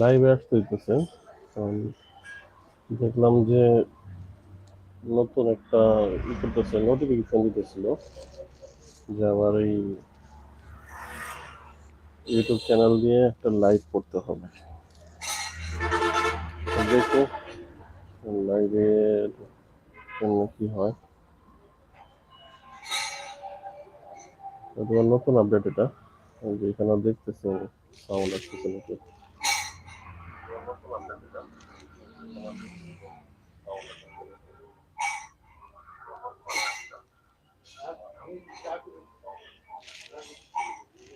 লাইভে আসতে হইতেছে। দেখলাম যে নতুন একটা ই করতেছে নোটিফিকেশন দিতেছিল যে আমার এই ইউটিউব চ্যানেল দিয়ে একটা লাইভ করতে হবে। দেখো লাইভে জন্য কি হয়। তোমার নতুন আপডেট এটা এখানে দেখতেছি সাউন্ড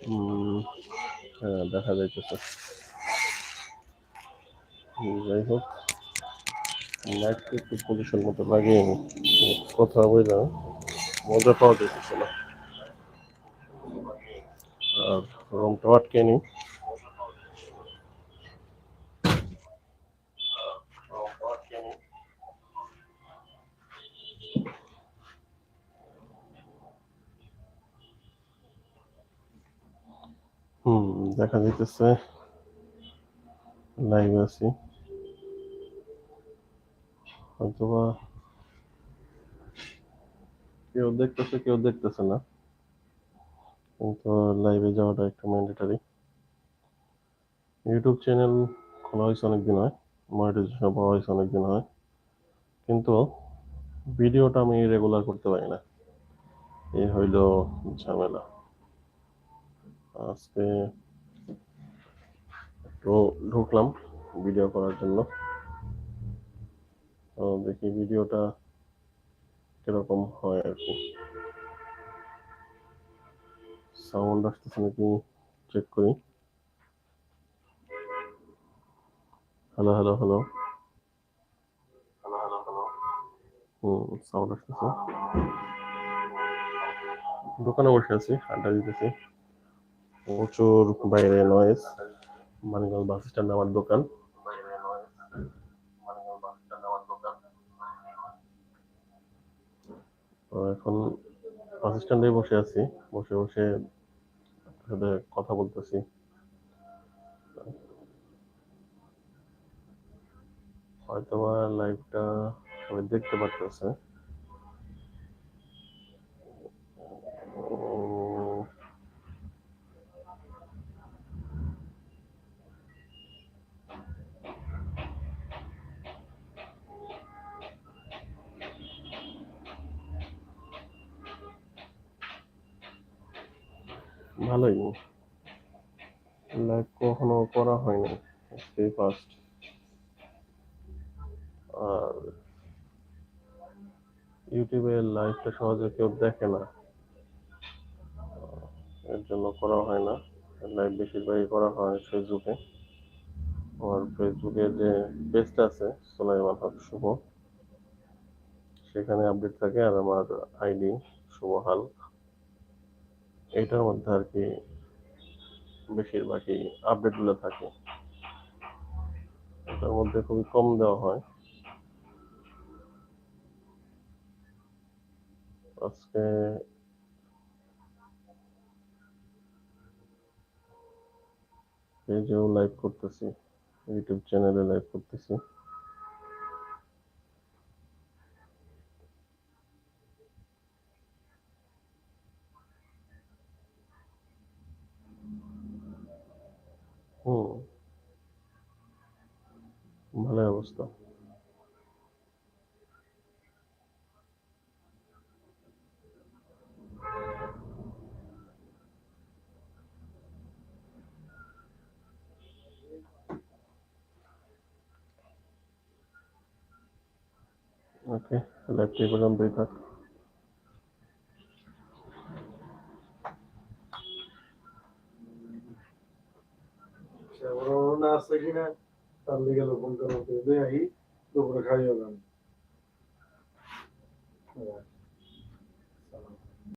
হুম, হ্যাঁ দেখা যাইতেছে। যাই হোক লাইটকে একটু পজিশন মতো লাগিয়ে নি কথা বললাম মজা পাওয়া যাইতেছে না। আর রুমটা আটকে নি হুম, দেখা যাইতেছে। লাইভ আছি। হয়তোবা কেউ দেখতেছে কেউ দেখতেছে না। কিন্তু লাইভে যাওয়াটা একটা ম্যান্ডেটারি ইউটিউব চ্যানেল খোলা হয়েছে অনেকদিন হয়। মনিটাইজেশন পাওয়া হয়েছে অনেকদিন হয়। কিন্তু ভিডিওটা আমি রেগুলার করতে পারি না। এই হইল ঝামেলা। আজকে একটু ঢুকলাম ভিডিও করার জন্য। তো দেখি ভিডিওটা কীরকম হয় আর কি। সাউন্ড আসতেছে নাকি? চেক করি। হ্যালো হ্যালো হ্যালো হুম সাউন্ড আসতেছে। দোকানে বসে আছি আড্ডা দিতেছি। প্রচুর বাইরে নয়েজ মানিকগঞ্জ বাস স্ট্যান্ড আমার দোকান। তো এখন বাস স্ট্যান্ডে বসে আছি। বসে বসে সাথে কথা বলতেছি। হয়তো বা লাইভটা সবাই দেখতে পারতেছে। ভালোই। লাইভ কখনো করা হয়নি আজকেই ফার্স্ট আর ইউটিউবে লাইভটা সহজে কেউ দেখে না। এর জন্য করা হয় না। লাইভ বেশিরভাগই করা হয় ফেসবুকে আমার ফেসবুকে যে পেজটা আছে সোলাইমান হক শুভ সেখানে আপডেট থাকে আর আমার আইডি শুভ হাল এটার মধ্যে আর কি বেশিরভাগই আপডেটগুলো থাকে। এটার মধ্যে খুবই কম দেওয়া হয়। আজকে পেজেও লাইভ করতেছি, ইউটিউব চ্যানেলে লাইভ করতেছি। agosto. Okay, let people and do that. Seguro una. তার লিগে ফোন করতে দেয় দুপুরে খাইয়ে দেন